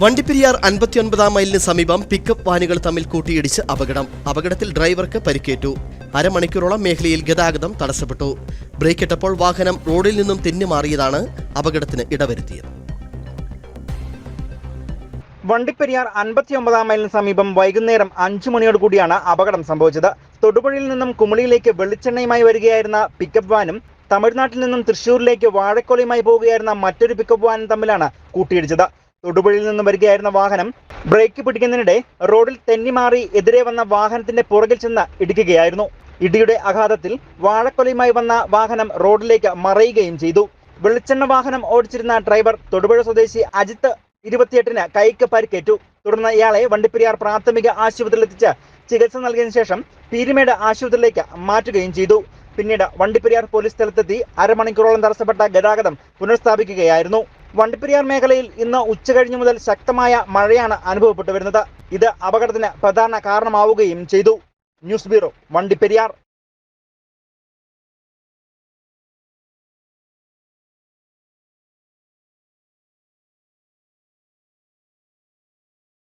വണ്ടിപ്പെരിയാർ അൻപത്തിയൊൻപതാം മൈലിന് സമീപം പിക്കപ്പ് വാനുകൾ തമ്മിൽ കൂട്ടിയിടിച്ച് അപകടം. അപകടത്തിൽ ഡ്രൈവർക്ക് പരിക്കേറ്റു. അരമണിക്കൂറോളം മേഖലയിൽ ഗതാഗതം തടസ്സപ്പെട്ടു. ബ്രേക്കിട്ടപ്പോൾ വാഹനം റോഡിൽ നിന്നും തെന്നിമാറിയതാണ് അപകടത്തിന് ഇടവരുത്തിയത്. വണ്ടിപ്പെരിയാർ അൻപത്തിയൊമ്പതാം മൈലിന് സമീപം വൈകുന്നേരം അഞ്ചു മണിയോട് കൂടിയാണ് അപകടം സംഭവിച്ചത്. തൊടുപുഴയിൽ നിന്നും കുമളിയിലേക്ക് വെളിച്ചെണ്ണയുമായി വരികയായിരുന്ന പിക്കപ്പ് വാനും തമിഴ്നാട്ടിൽ നിന്നും തൃശൂരിലേക്ക് വാഴക്കൊലയുമായി പോവുകയായിരുന്ന മറ്റൊരു പിക്കപ്പ് വാനും തമ്മിലാണ് കൂട്ടിയിടിച്ചത്. തൊടുപുഴയിൽ നിന്നും വരികയായിരുന്ന വാഹനം ബ്രേക്ക് പിടിക്കുന്നതിനിടെ റോഡിൽ തെന്നിമാറി എതിരെ വന്ന വാഹനത്തിന്റെ പുറകിൽ ചെന്ന് ഇടിക്കുകയായിരുന്നു. ഇടിയുടെ ആഘാതത്തിൽ വാഴക്കൊലയുമായി വന്ന വാഹനം റോഡിലേക്ക് മറയുകയും ചെയ്തു. വെളിച്ചെണ്ണ വാഹനം ഓടിച്ചിരുന്ന ഡ്രൈവർ തൊടുപുഴ സ്വദേശി അജിത്ത് ഇരുപത്തിയെട്ടിന് കൈക്ക് പരിക്കേറ്റു. തുടർന്ന് ഇയാളെ വണ്ടിപ്പെരിയാർ പ്രാഥമിക ആശുപത്രിയിൽ എത്തിച്ച് ചികിത്സ നൽകിയതിനു ശേഷം പീരുമേട് ആശുപത്രിയിലേക്ക് മാറ്റുകയും ചെയ്തു. പിന്നീട് വണ്ടിപ്പെരിയാർ പോലീസ് സ്ഥലത്തെത്തി അരമണിക്കൂറോളം തടസ്സപ്പെട്ട ഗതാഗതം പുനഃസ്ഥാപിക്കുകയായിരുന്നു. വണ്ടിപ്പെരിയാർ മേഖലയിൽ ഇന്ന് ഉച്ചകഴിഞ്ഞു മുതൽ ശക്തമായ മഴയാണ് അനുഭവപ്പെട്ടു വരുന്നത്. ഇത് അപകടത്തിന് പ്രധാന കാരണമാവുകയും ചെയ്തു. News bureau Vandiperiyar.